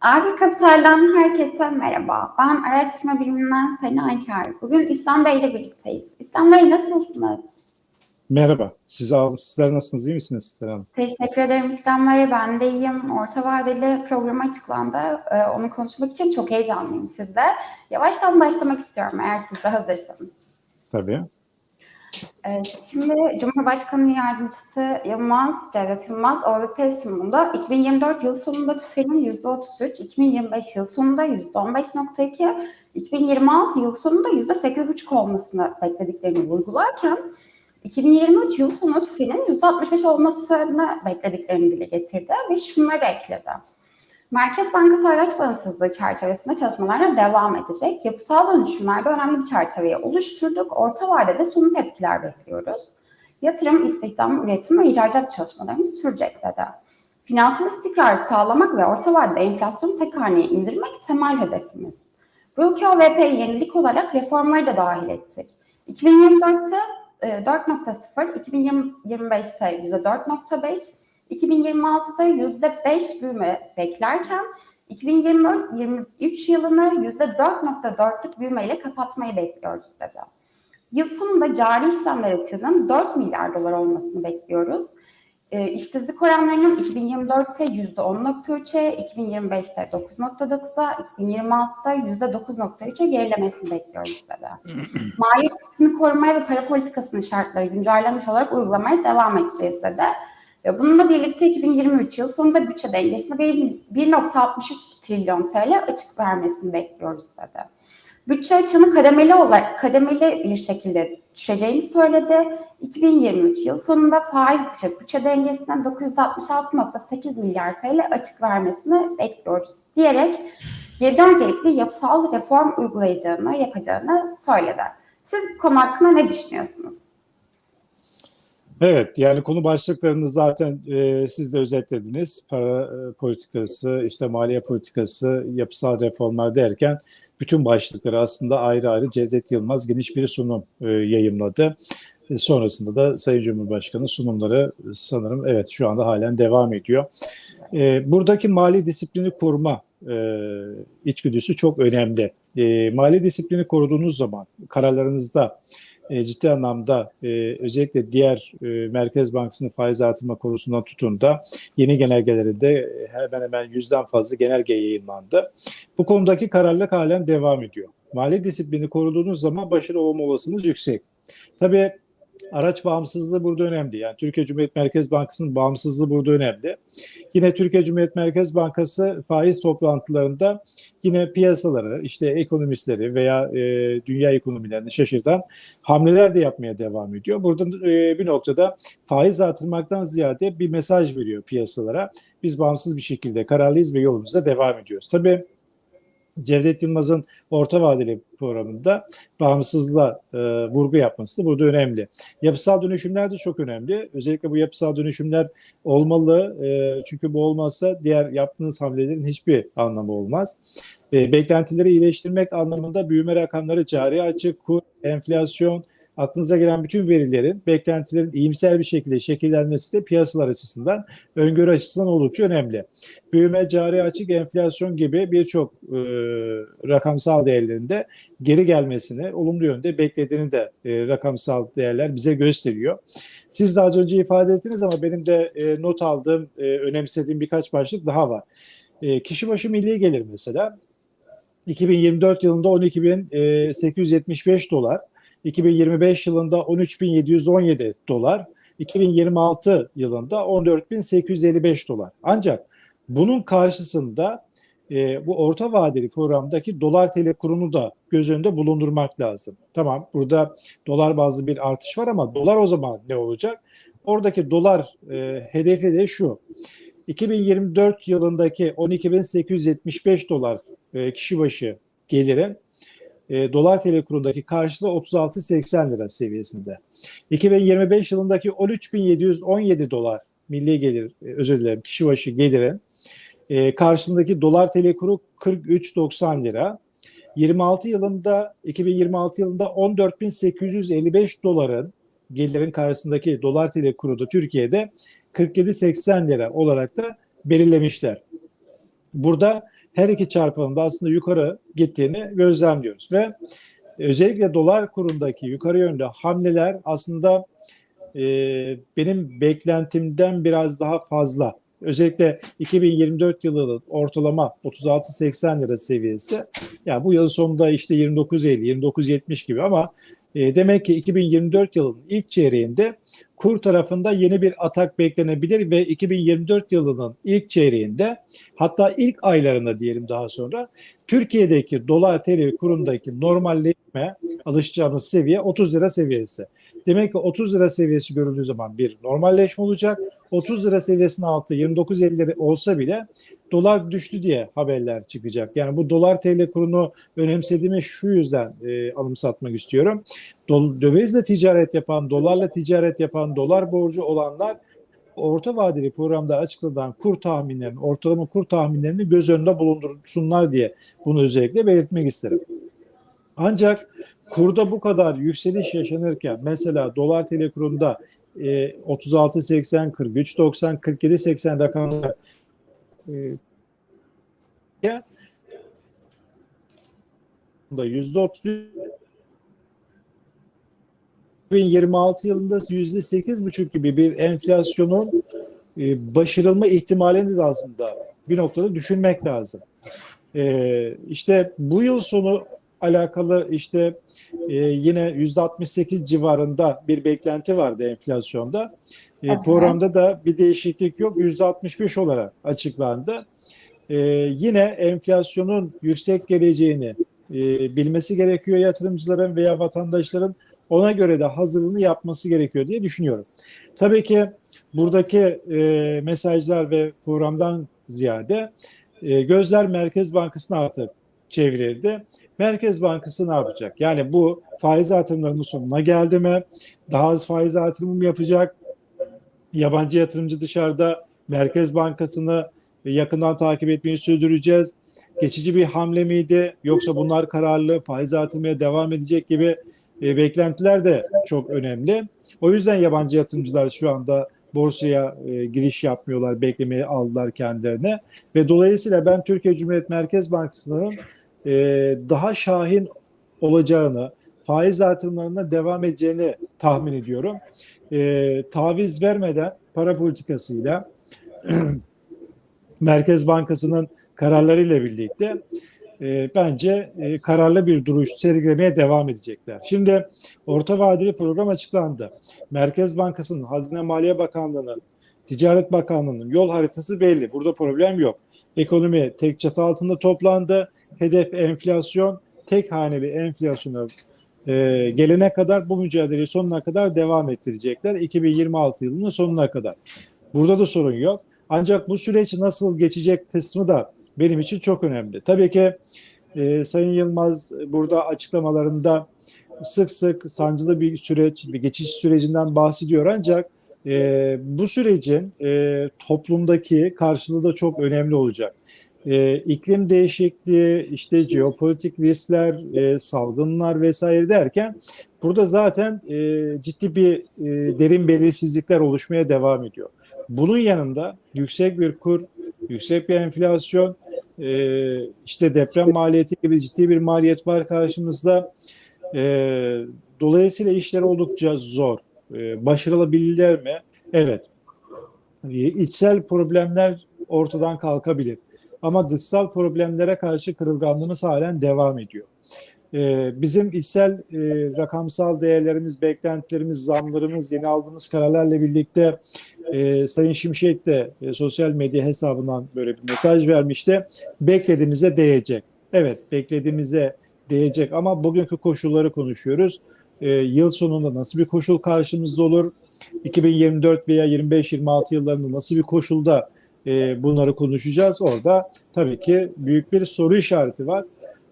Abi Kapital'den herkese merhaba. Ben araştırma biriminden Sena Ayker. Bugün İslam Bey ile birlikteyiz. İslam Bey nasılsınız? Merhaba. Siz, sizler nasılsınız? İyi misiniz? Selam. Teşekkür ederim İslam Bey. Ben de iyiyim. Orta vadeli program açıklandı. Ee, onu konuşmak için çok heyecanlıyım sizle. Yavaştan başlamak istiyorum eğer siz de hazırsanız. Tabii. Ee, Şimdi Cumhurbaşkanı Yardımcısı Yılmaz, Cevdet Yılmaz OVP sunumunda 2024 yıl sonunda tüfenin %33, 2025 yıl sonunda %15.2, 2026 yıl sonunda %8.5 olmasını beklediklerini vurgularken 2023 yıl sonu tüfenin %65 olmasını beklediklerini dile getirdi ve şunları ekledi. Merkez Bankası araç bağımsızlığı çerçevesinde çalışmalarına devam edecek. Yapısal dönüşümlerde önemli bir çerçeveyi oluşturduk. Orta vadede somut etkiler bekliyoruz. Yatırım, istihdam, üretim ve ihracat çalışmalarımız sürecek dedi. Finansal istikrarı sağlamak ve orta vadede enflasyonu tek haneye indirmek temel hedefimiz. Bu ülke OVP'ye yenilik olarak reformları da dahil ettik. 2024'te 4.0, 2025'te %4.5, 2026'da %5 büyüme beklerken 2023 yılını %4.4'lük büyümeyle kapatmayı bekliyoruz dedi. Yıl sonunda cari işlemler açığının 4 milyar dolar olmasını bekliyoruz. E, işsizlik oranlarının 2024'te %10.3'e, 2025'te 9.9'a, 2026'da %9.3'e gerilemesini bekliyoruz dedi. Maliyet riskini korumaya ve para politikasının şartları güncellenmiş olarak uygulamaya devam edeceğiz dedi. Ve bununla birlikte 2023 yıl sonunda bütçe dengesine 1.63 trilyon TL açık vermesini bekliyoruz dedi. Bütçe açığını kademeli olarak kademeli bir şekilde düşeceğini söyledi. 2023 yıl sonunda faiz dışı bütçe dengesine 966.8 milyar TL açık vermesini bekliyoruz diyerek yedi öncelikli yapısal reform uygulayacağını, yapacağını söyledi. Siz bu konu hakkında ne düşünüyorsunuz? Evet, yani konu başlıklarını zaten e, siz de özetlediniz. Para e, politikası, işte maliye politikası, yapısal reformlar derken bütün başlıkları aslında ayrı ayrı Cevdet Yılmaz geniş bir sunum e, yayımladı. E, sonrasında da Sayın Cumhurbaşkanı sunumları sanırım evet şu anda halen devam ediyor. E, buradaki mali disiplini koruma e, içgüdüsü çok önemli. E, mali disiplini koruduğunuz zaman kararlarınızda e, ciddi anlamda e, özellikle diğer e, Merkez Bankası'nın faiz artırma konusundan tutun da yeni genelgelerinde hemen hemen yüzden fazla genelge yayınlandı. Bu konudaki kararlılık halen devam ediyor. Mali disiplini koruduğunuz zaman başarılı olma olasılığınız yüksek. Tabii araç bağımsızlığı burada önemli. Yani Türkiye Cumhuriyet Merkez Bankası'nın bağımsızlığı burada önemli. Yine Türkiye Cumhuriyet Merkez Bankası faiz toplantılarında yine piyasaları, işte ekonomistleri veya e, dünya ekonomilerini şaşırtan hamleler de yapmaya devam ediyor. Burada e, bir noktada faiz artırmaktan ziyade bir mesaj veriyor piyasalara. Biz bağımsız bir şekilde kararlıyız ve yolumuza devam ediyoruz. Tabii Cevdet Yılmaz'ın orta vadeli programında bağımsızlığa e, vurgu yapması da burada önemli. Yapısal dönüşümler de çok önemli. Özellikle bu yapısal dönüşümler olmalı. E, çünkü bu olmazsa diğer yaptığınız hamlelerin hiçbir anlamı olmaz. E, beklentileri iyileştirmek anlamında büyüme rakamları, cari açık, kur, enflasyon, aklınıza gelen bütün verilerin, beklentilerin iyimser bir şekilde şekillenmesi de piyasalar açısından, öngörü açısından oldukça önemli. Büyüme, cari açık, enflasyon gibi birçok e, rakamsal değerlerinde geri gelmesini olumlu yönde beklediğini de e, rakamsal değerler bize gösteriyor. Siz daha önce ifade ettiniz ama benim de e, not aldığım, e, önemsediğim birkaç başlık daha var. E, kişi başı milli gelir mesela 2024 yılında 12.875 dolar, 2025 yılında 13.717 dolar, 2026 yılında 14.855 dolar. Ancak bunun karşısında e, bu orta vadeli programdaki dolar TL kurunu da göz önünde bulundurmak lazım. Tamam burada dolar bazlı bir artış var ama dolar o zaman ne olacak? Oradaki dolar e, hedefi de şu. 2024 yılındaki 12.875 dolar e, kişi başı gelirin e, dolar TL kurundaki karşılığı 36.80 lira seviyesinde. 2025 yılındaki 13.717 dolar milli gelir, e, özür dilerim kişi başı gelirin e, karşılığındaki dolar TL kuru 43.90 lira. 26 yılında 2026 yılında 14.855 doların gelirin karşısındaki dolar TL kuru da Türkiye'de 47.80 lira olarak da belirlemişler. Burada her iki çarpanın da aslında yukarı gittiğini gözlemliyoruz ve özellikle dolar kurundaki yukarı yönde hamleler aslında e, benim beklentimden biraz daha fazla. Özellikle 2024 yılının ortalama 36-80 lira seviyesi. Ya yani bu yıl sonunda işte 29.50, 29.70 gibi ama e, demek ki 2024 yılının ilk çeyreğinde kur tarafında yeni bir atak beklenebilir ve 2024 yılının ilk çeyreğinde hatta ilk aylarında diyelim daha sonra Türkiye'deki dolar TL kurundaki normalleşme alışacağımız seviye 30 lira seviyesi. Demek ki 30 lira seviyesi görüldüğü zaman bir normalleşme olacak. 30 lira seviyesinin altı 29.50 lira olsa bile dolar düştü diye haberler çıkacak. Yani bu dolar TL kurunu önemsediğimi şu yüzden e, anımsatmak istiyorum. Do- dövizle ticaret yapan, dolarla ticaret yapan, dolar borcu olanlar orta vadeli programda açıklanan kur tahminlerini, ortalama kur tahminlerini göz önünde bulundursunlar diye bunu özellikle belirtmek isterim. Ancak kurda bu kadar yükseliş yaşanırken mesela dolar TL kurunda e, 36.80, 43.90, 47.80 rakamları e, ya da yüzde otuz 2026 yılında yüzde sekiz buçuk gibi bir enflasyonun e, başarılma ihtimalini de aslında bir noktada düşünmek lazım. E, işte bu yıl sonu alakalı işte e, yine yüzde 68 civarında bir beklenti vardı enflasyonda. E, programda da bir değişiklik yok. Yüzde 65 olarak açıklandı. E, yine enflasyonun yüksek geleceğini e, bilmesi gerekiyor yatırımcıların veya vatandaşların ona göre de hazırlığını yapması gerekiyor diye düşünüyorum. Tabii ki buradaki e, mesajlar ve programdan ziyade e, gözler Merkez Bankası'na artık çevrildi. Merkez Bankası ne yapacak? Yani bu faiz artırımlarının sonuna geldi mi? Daha az faiz artırımı mı yapacak? Yabancı yatırımcı dışarıda Merkez Bankası'nı yakından takip etmeyi sürdüreceğiz. Geçici bir hamle miydi? Yoksa bunlar kararlı faiz artırmaya devam edecek gibi e, beklentiler de çok önemli. O yüzden yabancı yatırımcılar şu anda borsaya e, giriş yapmıyorlar, beklemeye aldılar kendilerine. Ve dolayısıyla ben Türkiye Cumhuriyet Merkez Bankası'nın e, daha şahin olacağını, faiz artırımlarına devam edeceğini tahmin ediyorum. E, taviz vermeden para politikasıyla Merkez Bankası'nın kararlarıyla birlikte e, bence e, kararlı bir duruş sergilemeye devam edecekler. Şimdi orta vadeli program açıklandı. Merkez Bankası'nın, Hazine Maliye Bakanlığı'nın, Ticaret Bakanlığı'nın yol haritası belli. Burada problem yok. Ekonomi tek çatı altında toplandı. Hedef enflasyon, tek haneli enflasyona e, gelene kadar bu mücadeleyi sonuna kadar devam ettirecekler. 2026 yılının sonuna kadar. Burada da sorun yok. Ancak bu süreç nasıl geçecek kısmı da benim için çok önemli. Tabii ki e, Sayın Yılmaz burada açıklamalarında sık sık sancılı bir süreç, bir geçiş sürecinden bahsediyor ancak e, bu sürecin e, toplumdaki karşılığı da çok önemli olacak. E, iklim değişikliği, işte jeopolitik riskler, e, salgınlar vesaire derken burada zaten e, ciddi bir e, derin belirsizlikler oluşmaya devam ediyor. Bunun yanında yüksek bir kur, yüksek bir enflasyon, e, işte deprem maliyeti gibi ciddi bir maliyet var karşımızda. E, dolayısıyla işler oldukça zor. E, başarılabilirler mi? Evet. E, içsel problemler ortadan kalkabilir. Ama dışsal problemlere karşı kırılganlığımız halen devam ediyor. E, bizim içsel e, rakamsal değerlerimiz, beklentilerimiz, zamlarımız, yeni aldığımız kararlarla birlikte e, Sayın Şimşek de e, sosyal medya hesabından böyle bir mesaj vermişti. Beklediğimize değecek. Evet, beklediğimize değecek ama bugünkü koşulları konuşuyoruz. E, yıl sonunda nasıl bir koşul karşımızda olur? 2024 veya 25-26 yıllarında nasıl bir koşulda e, bunları konuşacağız? Orada tabii ki büyük bir soru işareti var.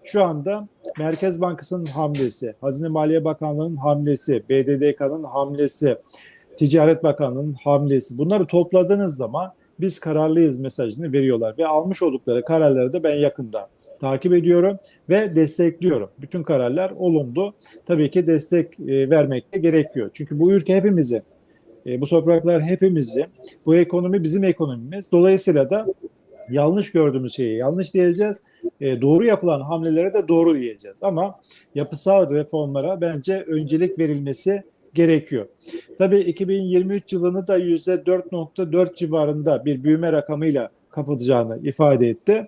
Şu anda Merkez Bankası'nın hamlesi, Hazine Maliye Bakanlığı'nın hamlesi, BDDK'nın hamlesi, Ticaret Bakanlığı'nın hamlesi bunları topladığınız zaman biz kararlıyız mesajını veriyorlar ve almış oldukları kararları da ben yakında takip ediyorum ve destekliyorum. Bütün kararlar olumlu. Tabii ki destek e, vermek de gerekiyor. Çünkü bu ülke hepimizin, e, bu topraklar hepimizin, bu ekonomi bizim ekonomimiz. Dolayısıyla da yanlış gördüğümüz şeyi yanlış diyeceğiz. E, doğru yapılan hamlelere de doğru diyeceğiz. Ama yapısal reformlara bence öncelik verilmesi gerekiyor. Tabii 2023 yılını da %4.4 civarında bir büyüme rakamıyla kapatacağını ifade etti.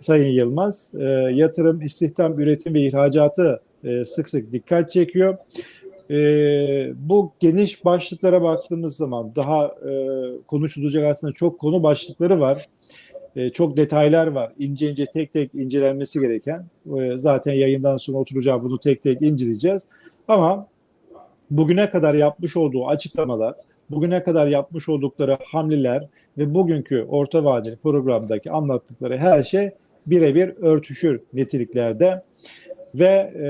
Sayın Yılmaz, e, yatırım, istihdam, üretim ve ihracatı e, sık sık dikkat çekiyor. E, bu geniş başlıklara baktığımız zaman daha e, konuşulacak aslında çok konu başlıkları var. E, çok detaylar var. İnce ince tek tek incelenmesi gereken. E, zaten yayından sonra oturacağım bunu tek tek inceleyeceğiz. Ama bugüne kadar yapmış olduğu açıklamalar, bugüne kadar yapmış oldukları hamleler ve bugünkü orta vadeli programdaki anlattıkları her şey birebir örtüşür niteliklerde ve e,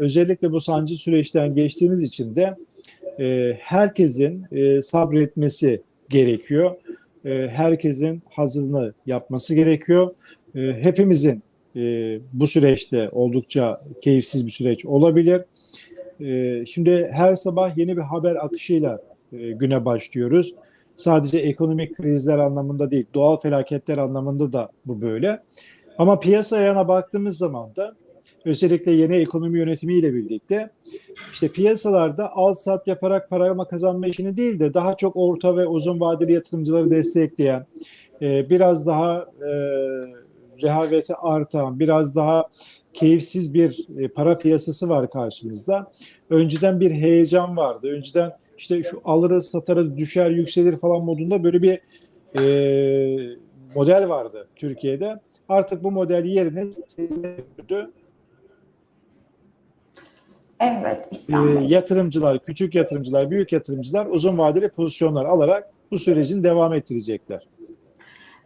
özellikle bu sancı süreçten geçtiğimiz için de e, herkesin e, sabretmesi gerekiyor. E, herkesin hazırlığını yapması gerekiyor. E, hepimizin e, bu süreçte oldukça keyifsiz bir süreç olabilir. E, şimdi her sabah yeni bir haber akışıyla e, güne başlıyoruz. Sadece ekonomik krizler anlamında değil, doğal felaketler anlamında da bu böyle. Ama piyasa ayağına baktığımız zaman da özellikle yeni ekonomi yönetimiyle birlikte işte piyasalarda al sat yaparak para kazanma işini değil de daha çok orta ve uzun vadeli yatırımcıları destekleyen, e, biraz daha e, rehaveti artan, biraz daha keyifsiz bir e, para piyasası var karşımızda. Önceden bir heyecan vardı. Önceden işte şu alırız, satarız, düşer, yükselir falan modunda böyle bir e, model vardı Türkiye'de. Artık bu model yerine Evet, E, İslam Bey. yatırımcılar, küçük yatırımcılar, büyük yatırımcılar uzun vadeli pozisyonlar alarak bu sürecin devam ettirecekler.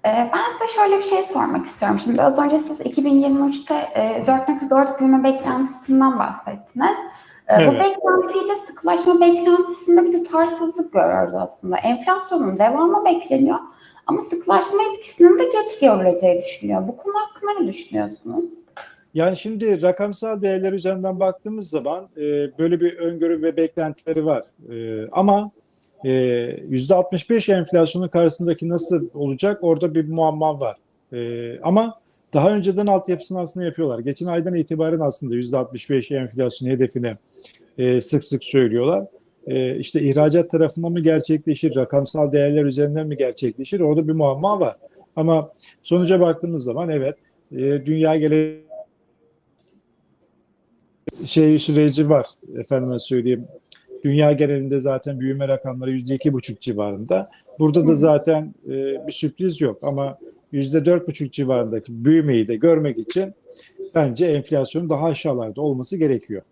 Ee, Ben size şöyle bir şey sormak istiyorum. Şimdi az önce siz 2023'te e, 4.4 büyüme beklentisinden bahsettiniz. Ee, Bu Evet. beklentiyle sıkılaşma beklentisinde bir tutarsızlık görüyoruz aslında. Enflasyonun devamı bekleniyor ama sıkılaşma etkisinin de geç görüleceği düşünüyor. Bu konu hakkında ne düşünüyorsunuz? Yani şimdi rakamsal değerler üzerinden baktığımız zaman e, böyle bir öngörü ve beklentileri var. E, ama e, %65 enflasyonun karşısındaki nasıl olacak orada bir muamma var. E, ama daha önceden altyapısını aslında yapıyorlar. Geçen aydan itibaren aslında %65 enflasyon hedefini e, sık sık söylüyorlar. E, işte ihracat tarafında mı gerçekleşir, rakamsal değerler üzerinden mi gerçekleşir orada bir muamma var. Ama sonuca baktığımız zaman evet e, dünya gele şey süreci var efendime söyleyeyim. Dünya genelinde zaten büyüme rakamları yüzde iki buçuk civarında. Burada da zaten e, bir sürpriz yok ama yüzde dört buçuk civarındaki büyümeyi de görmek için bence enflasyonun daha aşağılarda olması gerekiyor.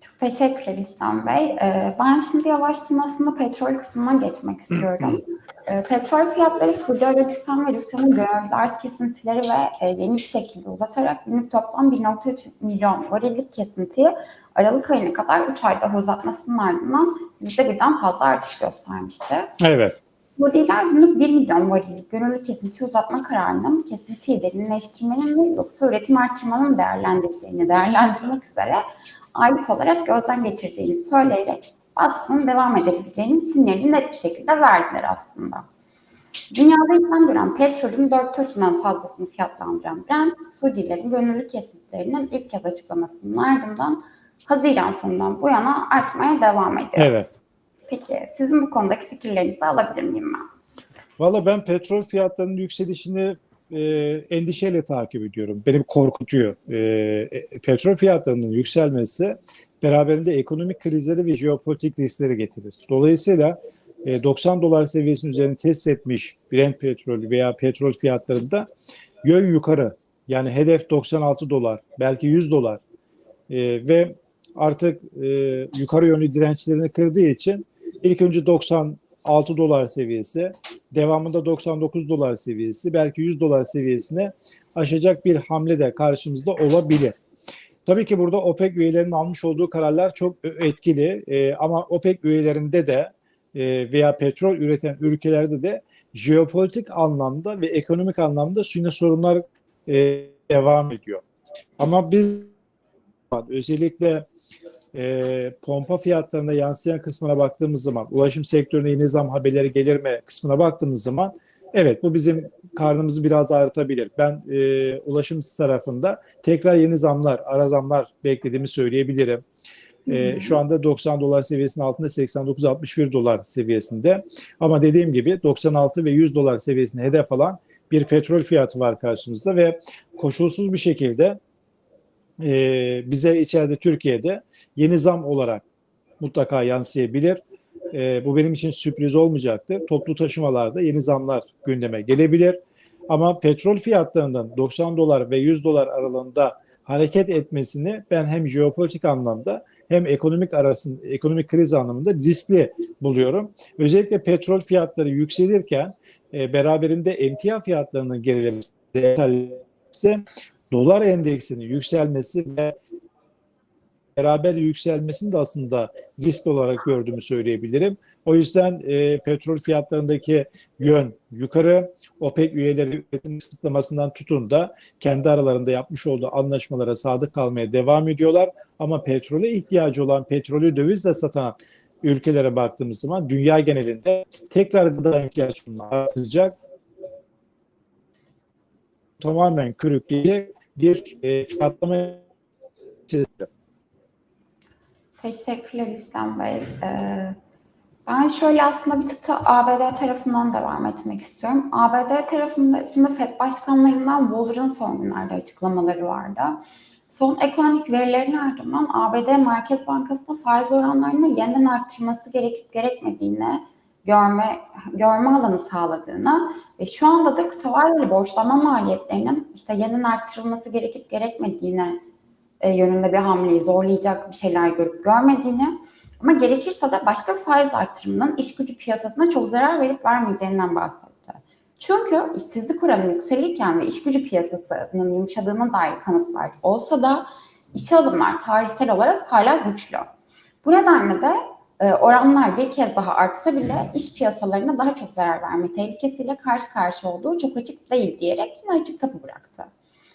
Çok teşekkürler İslam Bey. Ee, Ben şimdi yavaştan aslında petrol kısmına geçmek istiyorum. Ee, Petrol fiyatları Suudi Arabistan ve Rusya'nın gönüllü arz kesintileri ve e, yeni bir şekilde uzatarak günlük toplam 1.3 milyon varillik kesintiyi Aralık ayına kadar 3 ay daha uzatmasının ardından %1'den fazla artış göstermişti. Evet. Suudiler günlük 1 milyon varillik gönüllü kesinti uzatma kararının kesintiyi derinleştirmenin mi yoksa üretim artırmanın mı değerlendireceğini değerlendirmek üzere aylık olarak gözden geçireceğini söyleyerek baskının devam edebileceğinin sinyalini net bir şekilde verdiler aslında. Dünyada işlem gören petrolün 4 dörtünden fazlasını fiyatlandıran Brent, Suudilerin gönüllü kesintilerinin ilk kez açıklamasının ardından Haziran sonundan bu yana artmaya devam ediyor. Evet. Peki sizin bu konudaki fikirlerinizi alabilir miyim ben? Valla ben petrol fiyatlarının yükselişini e, endişeyle takip ediyorum. Beni korkutuyor. E, e, petrol fiyatlarının yükselmesi beraberinde ekonomik krizleri ve jeopolitik riskleri getirir. Dolayısıyla e, 90 dolar seviyesinin üzerine test etmiş Brent petrolü veya petrol fiyatlarında yön yukarı. Yani hedef 96 dolar, belki 100 dolar E, ve artık e, yukarı yönlü dirençlerini kırdığı için ilk önce 96 dolar seviyesi, devamında 99 dolar seviyesi, belki 100 dolar seviyesine aşacak bir hamle de karşımızda olabilir. Tabii ki burada OPEC üyelerinin almış olduğu kararlar çok etkili e, ama OPEC üyelerinde de e, veya petrol üreten ülkelerde de jeopolitik anlamda ve ekonomik anlamda yine sorunlar e, devam ediyor. Ama biz özellikle e, pompa fiyatlarına yansıyan kısmına baktığımız zaman, ulaşım sektörüne yeni zam haberleri gelir mi kısmına baktığımız zaman Evet bu bizim karnımızı biraz ağrıtabilir. Ben e, ulaşım tarafında tekrar yeni zamlar, ara zamlar beklediğimi söyleyebilirim. E, şu anda 90 dolar seviyesinin altında 89-61 dolar seviyesinde. Ama dediğim gibi 96 ve 100 dolar seviyesini hedef alan bir petrol fiyatı var karşımızda ve koşulsuz bir şekilde e, bize içeride Türkiye'de yeni zam olarak mutlaka yansıyabilir. E, bu benim için sürpriz olmayacaktır. Toplu taşımalarda yeni zamlar gündeme gelebilir. Ama petrol fiyatlarının 90 dolar ve 100 dolar aralığında hareket etmesini ben hem jeopolitik anlamda hem ekonomik arasında ekonomik kriz anlamında riskli buluyorum. Özellikle petrol fiyatları yükselirken e, beraberinde emtia fiyatlarının gerilemesi dolar endeksinin yükselmesi ve beraber yükselmesini de aslında risk olarak gördüğümü söyleyebilirim. O yüzden e, petrol fiyatlarındaki yön yukarı, OPEC üyeleri üretim kısıtlamasından tutun da kendi aralarında yapmış olduğu anlaşmalara sadık kalmaya devam ediyorlar. Ama petrole ihtiyacı olan, petrolü dövizle satan ülkelere baktığımız zaman dünya genelinde tekrar gıda enflasyonunu artıracak, tamamen körükleyecek bir e, fiyatlama. Teşekkürler İslam Bey. Ee, ben şöyle aslında bir tık da ABD tarafından devam etmek istiyorum. ABD tarafında şimdi FED başkanlarından Waller'ın son günlerde açıklamaları vardı. Son ekonomik verilerin ardından ABD Merkez Bankası'nın faiz oranlarını yeniden arttırması gerekip gerekmediğini görme görme alanı sağladığını ve şu anda da vadeli borçlanma maliyetlerinin işte yeniden arttırılması gerekip gerekmediğine e, yönünde bir hamleyi zorlayacak bir şeyler görüp görmediğini ama gerekirse de başka faiz artırımının iş gücü piyasasına çok zarar verip vermeyeceğinden bahsetti. Çünkü işsizlik oranı yükselirken ve iş gücü piyasasının yumuşadığına dair kanıtlar olsa da işe alımlar tarihsel olarak hala güçlü. Bu nedenle de oranlar bir kez daha artsa bile iş piyasalarına daha çok zarar verme tehlikesiyle karşı karşıya olduğu çok açık değil diyerek yine açık kapı bıraktı.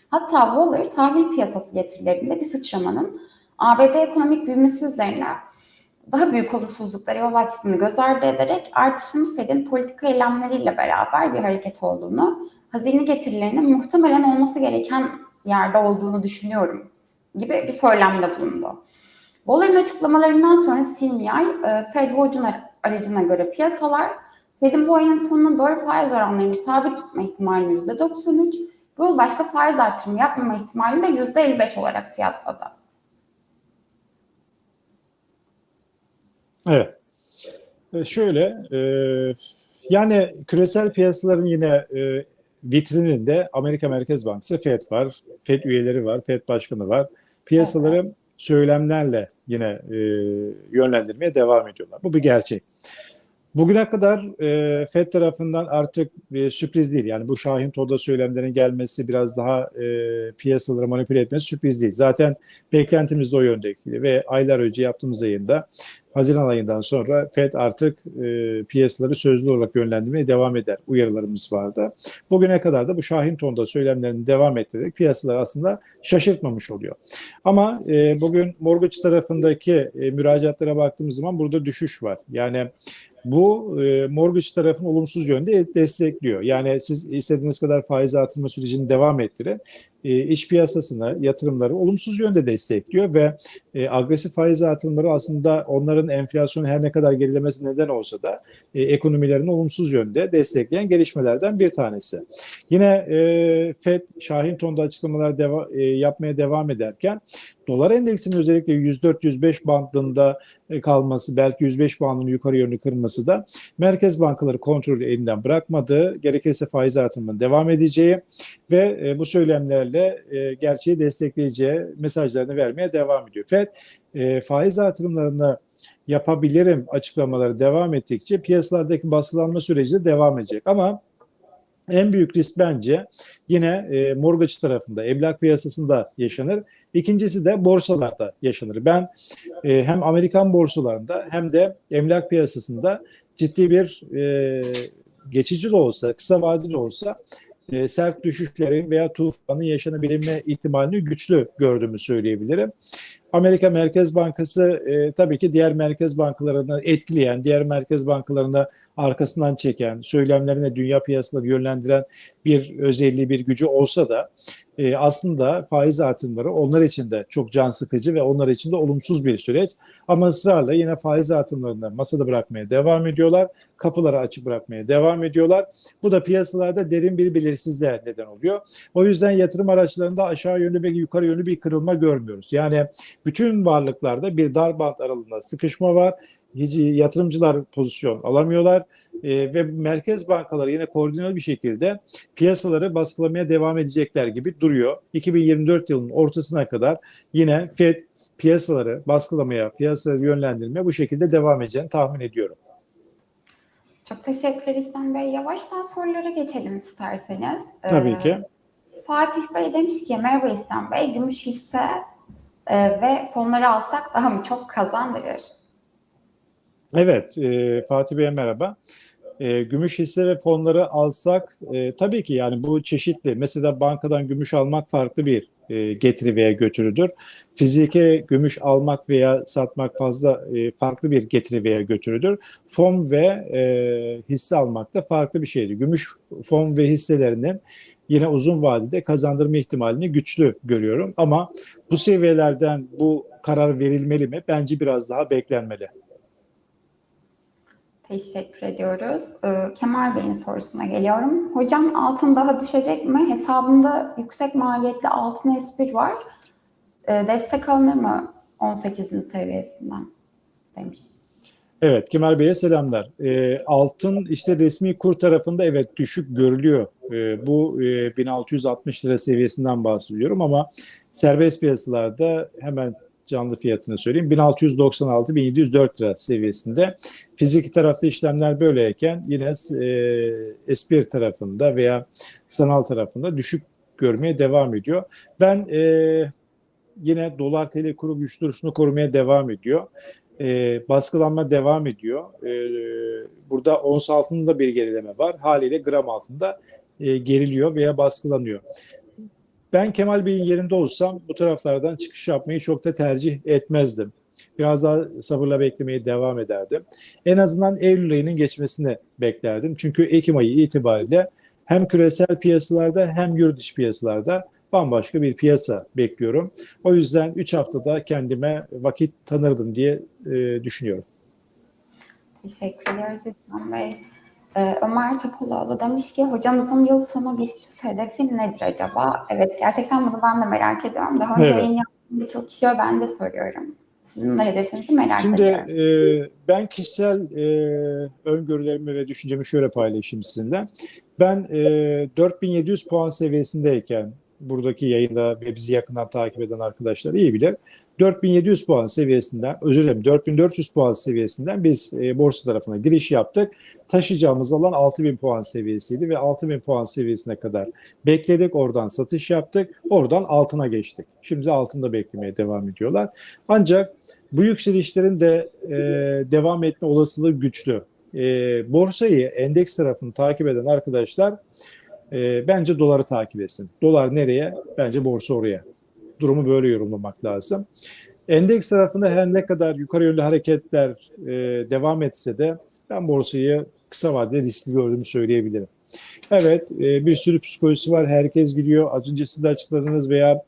Hatta Waller tahvil piyasası getirilerinde bir sıçramanın ABD ekonomik büyümesi üzerine daha büyük olumsuzluklara yol açtığını göz ardı ederek artışın Fed'in politika eylemleriyle beraber bir hareket olduğunu, hazine getirilerinin muhtemelen olması gereken yerde olduğunu düşünüyorum gibi bir söylemde bulundu. Waller'ın açıklamalarından sonra CMI, e, Fed Watch'un aracına göre piyasalar Fed'in bu ayın sonuna doğru faiz oranlarını sabit tutma ihtimali %93, bu başka faiz artırımı yapmama ihtimalini de %55 olarak fiyatladı. Evet. E, Şöyle, e, yani küresel piyasaların yine e, vitrininde Amerika Merkez Bankası FED var, FED üyeleri var, FED başkanı var. Piyasaları söylemlerle yine e, yönlendirmeye devam ediyorlar. Bu bir gerçek. Bugüne kadar e, FED tarafından artık e, sürpriz değil. Yani bu Şahin Toda söylemlerin gelmesi biraz daha e, piyasaları manipüle etmesi sürpriz değil. Zaten beklentimiz de o yöndeydi ve aylar önce yaptığımız yayında Haziran ayından sonra FED artık e, piyasaları sözlü olarak yönlendirmeye devam eder. Uyarılarımız vardı. Bugüne kadar da bu Şahin Ton'da söylemlerini devam ettirerek piyasalar aslında şaşırtmamış oluyor. Ama e, bugün mortgage tarafındaki e, müracaatlara baktığımız zaman burada düşüş var. Yani bu e, mortgage tarafını olumsuz yönde destekliyor. Yani siz istediğiniz kadar faiz artırma sürecini devam ettirin. E, iş piyasasına yatırımları olumsuz yönde destekliyor ve e, agresif faiz artırımları aslında onların enflasyonu her ne kadar gerilemesi neden olsa da e, ekonomilerini olumsuz yönde destekleyen gelişmelerden bir tanesi. Yine e, FED Şahin tonda açıklamalar deva, e, yapmaya devam ederken dolar endeksinin özellikle 104-105 bandında e, kalması belki 105 bandının yukarı yönlü kırması da merkez bankaları kontrolü elinden bırakmadığı, gerekirse faiz artırımının devam edeceği ve e, bu söylemlerle e, gerçeği destekleyeceği mesajlarını vermeye devam ediyor. FED faiz artırımlarını yapabilirim açıklamaları devam ettikçe piyasalardaki baskılanma süreci de devam edecek. Ama en büyük risk bence yine e, mortgage tarafında, emlak piyasasında yaşanır. İkincisi de borsalarda yaşanır. Ben e, hem Amerikan borsalarında hem de emlak piyasasında ciddi bir e, geçici de olsa, kısa vadeli de olsa e, sert düşüşlerin veya tufanın yaşanabilme ihtimalini güçlü gördüğümü söyleyebilirim. Amerika Merkez Bankası e, tabii ki diğer merkez bankalarını etkileyen, diğer merkez bankalarını arkasından çeken, söylemlerine dünya piyasaları yönlendiren bir özelliği, bir gücü olsa da e, aslında faiz artımları onlar için de çok can sıkıcı ve onlar için de olumsuz bir süreç. Ama ısrarla yine faiz artımlarını masada bırakmaya devam ediyorlar. Kapıları açık bırakmaya devam ediyorlar. Bu da piyasalarda derin bir belirsizliğe neden oluyor. O yüzden yatırım araçlarında aşağı yönlü ve yukarı yönlü bir kırılma görmüyoruz. Yani bütün varlıklarda bir dar bant aralığında sıkışma var. Yatırımcılar pozisyon alamıyorlar e, ve merkez bankaları yine koordineli bir şekilde piyasaları baskılamaya devam edecekler gibi duruyor. 2024 yılının ortasına kadar yine Fed piyasaları baskılamaya, piyasaları yönlendirmeye bu şekilde devam edeceğini tahmin ediyorum. Çok teşekkürler İhsan Bey. Yavaştan sorulara geçelim isterseniz. Tabii Ee, ki. Fatih Bey demiş ki merhaba İhsan Bey, gümüş hisse e, ve fonları alsak daha mı çok kazandırır? Evet, e, Fatih Bey merhaba. E, gümüş hisse ve fonları alsak e, tabii ki yani bu çeşitli. Mesela bankadan gümüş almak farklı bir e, getiri veya götürüdür. Fizike gümüş almak veya satmak fazla e, farklı bir getiri veya götürüdür. Fon ve e, hisse almak da farklı bir şeydir. Gümüş fon ve hisselerinin yine uzun vadede kazandırma ihtimalini güçlü görüyorum. Ama bu seviyelerden bu karar verilmeli mi? Bence biraz daha beklenmeli. Teşekkür ediyoruz. Ee, Kemal Bey'in sorusuna geliyorum. Hocam altın daha düşecek mi? Hesabımda yüksek maliyetli altın S1 var. Ee, destek alınır mı 18 bin seviyesinden demiş. Evet, Kemal Bey'e selamlar. E, altın işte resmi kur tarafında evet düşük görülüyor. E, bu e, 1660 lira seviyesinden bahsediyorum ama serbest piyasalarda hemen canlı fiyatını söyleyeyim. 1696-1704 lira seviyesinde. Fiziki tarafta işlemler böyleyken yine e, S1 tarafında veya sanal tarafında düşük görmeye devam ediyor. Ben e, yine dolar TL kuru güç duruşunu korumaya devam ediyor e, baskılanma devam ediyor. E, burada ons altında bir gerileme var. Haliyle gram altında e, geriliyor veya baskılanıyor. Ben Kemal Bey'in yerinde olsam bu taraflardan çıkış yapmayı çok da tercih etmezdim. Biraz daha sabırla beklemeye devam ederdim. En azından Eylül ayının geçmesini beklerdim. Çünkü Ekim ayı itibariyle hem küresel piyasalarda hem yurt dışı piyasalarda bambaşka bir piyasa bekliyorum. O yüzden 3 haftada kendime vakit tanırdım diye e, düşünüyorum. Teşekkür ederiz İslam Bey. Ee, Ömer Topaloğlu demiş ki hocamızın yıl sonu BIST hedefi nedir acaba? Evet gerçekten bunu ben de merak ediyorum. Daha önce Evet. yayın yaptığım birçok kişiye ben de soruyorum. Sizin de hedefinizi merak Şimdi ediyorum. e, ben kişisel e, öngörülerimi ve düşüncemi şöyle paylaşayım sizinle. Ben e, 4700 puan seviyesindeyken buradaki yayında ve bizi yakından takip eden arkadaşlar iyi bilir. 4700 puan seviyesinden, özür dilerim 4400 puan seviyesinden biz e, borsa tarafına giriş yaptık. Taşıyacağımız alan 6000 puan seviyesiydi ve 6000 puan seviyesine kadar bekledik. Oradan satış yaptık. Oradan altına geçtik. Şimdi altında beklemeye devam ediyorlar. Ancak bu yükselişlerin de e, devam etme olasılığı güçlü. E, borsayı, endeks tarafını takip eden arkadaşlar e, bence doları takip etsin. Dolar nereye? Bence borsa oraya. Durumu böyle yorumlamak lazım. Endeks tarafında her ne kadar yukarı yönlü hareketler e, devam etse de ben borsayı kısa vadede riskli gördüğümü söyleyebilirim. Evet e, bir sürü psikolojisi var. Herkes gidiyor. Az önce siz de açıkladınız veya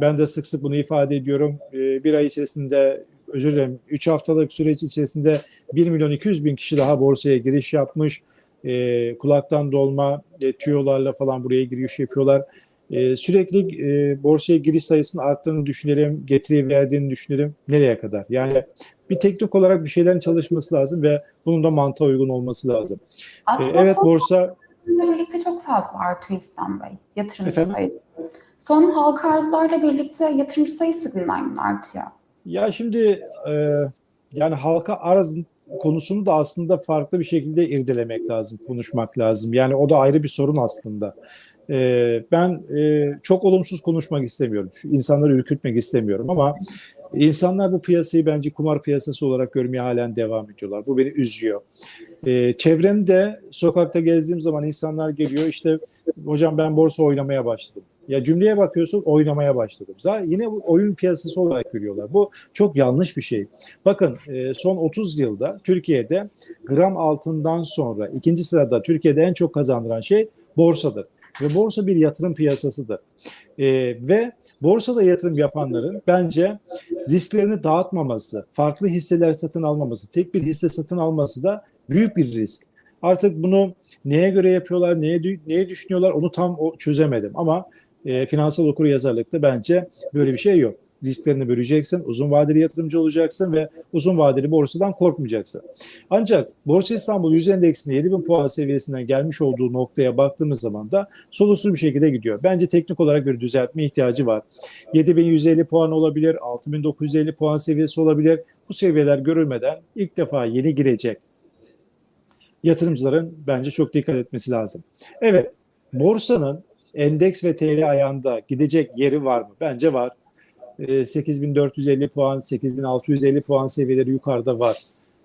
ben de sık sık bunu ifade ediyorum. E, bir ay içerisinde özür dilerim 3 haftalık süreç içerisinde 1 milyon 200 bin kişi daha borsaya giriş yapmış. E, kulaktan dolma e, tüyolarla falan buraya giriş yapıyorlar. E, sürekli e, borsaya giriş sayısının arttığını düşünelim, getiri verdiğini düşünelim. Nereye kadar? Yani bir teknik olarak bir şeylerin çalışması lazım ve bunun da mantığa uygun olması lazım. E, evet borsa birlikte çok fazla artıyor İhsan Bey. Yatırımcı Efendim? sayısı. Son halka arzlarla birlikte yatırımcı sayısı günden güne artıyor. Ya şimdi e, yani halka arz konusunu da aslında farklı bir şekilde irdelemek lazım, konuşmak lazım. Yani o da ayrı bir sorun aslında. E, ben e, çok olumsuz konuşmak istemiyorum. İnsanları ürkütmek istemiyorum ama insanlar bu piyasayı bence kumar piyasası olarak görmeye halen devam ediyorlar. Bu beni üzüyor. E, çevremde sokakta gezdiğim zaman insanlar geliyor işte hocam ben borsa oynamaya başladım. Ya cümleye bakıyorsun oynamaya başladım. Zaten yine bu oyun piyasası olarak görüyorlar. Bu çok yanlış bir şey. Bakın e, son 30 yılda Türkiye'de gram altından sonra ikinci sırada Türkiye'de en çok kazandıran şey borsadır. Ve borsa bir yatırım piyasasıdır. E, ve borsada yatırım yapanların bence risklerini dağıtmaması, farklı hisseler satın almaması, tek bir hisse satın alması da büyük bir risk. Artık bunu neye göre yapıyorlar, neye, neye düşünüyorlar onu tam çözemedim. Ama e, finansal okur yazarlıkta bence böyle bir şey yok. Risklerini böleceksin, uzun vadeli yatırımcı olacaksın ve uzun vadeli borsadan korkmayacaksın. Ancak Borsa İstanbul 100 endeksinin 7000 puan seviyesinden gelmiş olduğu noktaya baktığımız zaman da soluksuz bir şekilde gidiyor. Bence teknik olarak bir düzeltme ihtiyacı var. 7150 puan olabilir, 6950 puan seviyesi olabilir. Bu seviyeler görülmeden ilk defa yeni girecek yatırımcıların bence çok dikkat etmesi lazım. Evet, borsanın endeks ve TL ayağında gidecek yeri var mı? Bence var. E, 8450 puan, 8650 puan seviyeleri yukarıda var.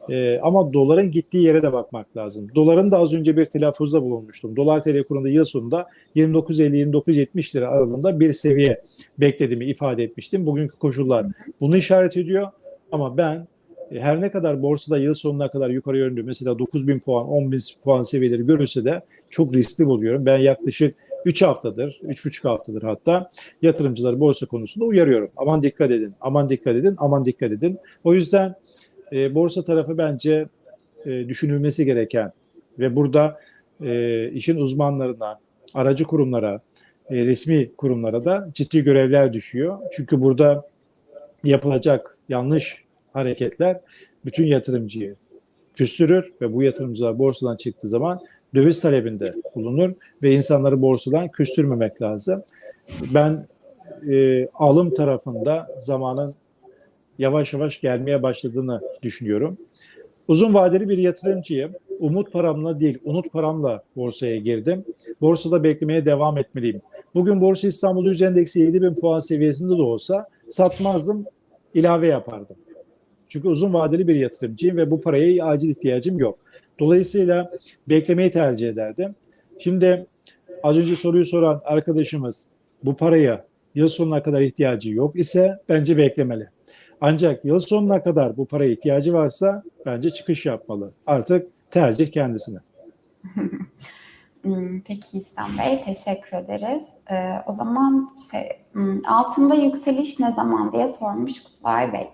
E, ama doların gittiği yere de bakmak lazım. Doların da az önce bir telaffuzda bulunmuştum. Dolar TL kurunda yıl sonunda 29.50-29.70 lira aralığında bir seviye beklediğimi ifade etmiştim. Bugünkü koşullar bunu işaret ediyor. Ama ben e, her ne kadar borsada yıl sonuna kadar yukarı yönlü mesela 9000 puan, 10000 puan seviyeleri görülse de çok riskli buluyorum. Ben yaklaşık 3 haftadır, 3,5 haftadır hatta yatırımcıları borsa konusunda uyarıyorum. Aman dikkat edin, aman dikkat edin, aman dikkat edin. O yüzden e, borsa tarafı bence e, düşünülmesi gereken ve burada e, işin uzmanlarına, aracı kurumlara, e, resmi kurumlara da ciddi görevler düşüyor. Çünkü burada yapılacak yanlış hareketler bütün yatırımcıyı küstürür ve bu yatırımcılar borsadan çıktığı zaman döviz talebinde bulunur ve insanları borsadan küstürmemek lazım. Ben e, alım tarafında zamanın yavaş yavaş gelmeye başladığını düşünüyorum. Uzun vadeli bir yatırımcıyım. Umut paramla değil, unut paramla borsaya girdim. Borsada beklemeye devam etmeliyim. Bugün Borsa İstanbul Yüz Endeksi 7000 puan seviyesinde de olsa satmazdım, ilave yapardım. Çünkü uzun vadeli bir yatırımcıyım ve bu paraya acil ihtiyacım yok. Dolayısıyla beklemeyi tercih ederdim. Şimdi az önce soruyu soran arkadaşımız bu paraya yıl sonuna kadar ihtiyacı yok ise bence beklemeli. Ancak yıl sonuna kadar bu paraya ihtiyacı varsa bence çıkış yapmalı. Artık tercih kendisine. Hmm, Peki İhsan Bey, teşekkür ederiz. Ee, o zaman şey, hmm, altında yükseliş ne zaman diye sormuş Kutlay Bey.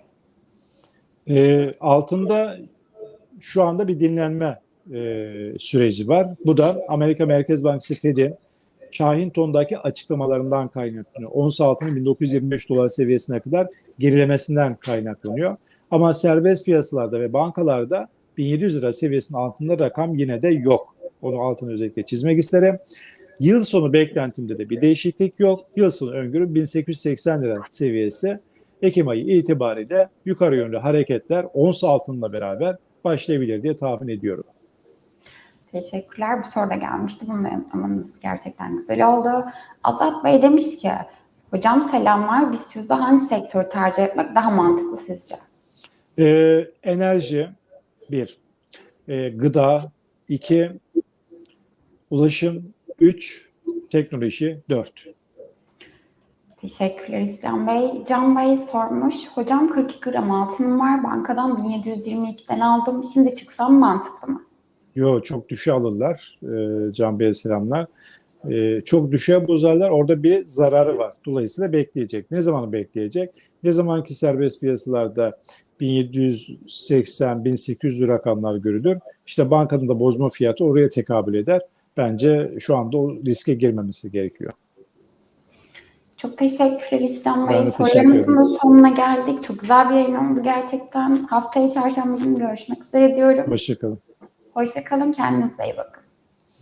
E, altında şu anda bir dinlenme e, süreci var. Bu da Amerika Merkez Bankası Fed'in Şahinton'daki açıklamalarından kaynaklanıyor. Ons altının 1925 dolar seviyesine kadar gerilemesinden kaynaklanıyor. Ama serbest piyasalarda ve bankalarda 1700 lira seviyesinin altında rakam yine de yok. Onu altını özellikle çizmek isterim. Yıl sonu beklentimde de bir değişiklik yok. Yıl sonu öngörüm 1880 lira seviyesi. Ekim ayı itibariyle yukarı yönlü hareketler ons altınla beraber başlayabilir diye tahmin ediyorum. Teşekkürler. Bu soru da gelmişti. Bunu yanıtlamanız gerçekten güzel oldu. Azat Bey demiş ki, hocam selamlar. BIST yüzde hangi sektörü tercih etmek daha mantıklı sizce? Ee, enerji bir, Ee, gıda iki, ulaşım üç, teknoloji dört. Teşekkürler İslam Bey. Can Bey sormuş. Hocam 42 gram altınım var. Bankadan 1722'den aldım. Şimdi çıksam mantıklı mı? Yo çok düşe alırlar. Ee, Can Bey'e selamlar. Ee, çok düşe bozarlar. Orada bir zararı var. Dolayısıyla bekleyecek. Ne zaman bekleyecek? Ne zamanki serbest piyasalarda 1780-1800 rakamlar görülür. İşte bankanın da bozma fiyatı oraya tekabül eder. Bence şu anda o riske girmemesi gerekiyor. Çok teşekkürler İslam Bey. teşekkür Sorularımızın sonuna geldik. Çok güzel bir yayın oldu gerçekten. Haftaya çarşamba günü görüşmek üzere diyorum. Hoşçakalın. Hoşçakalın. Kendinize iyi bakın.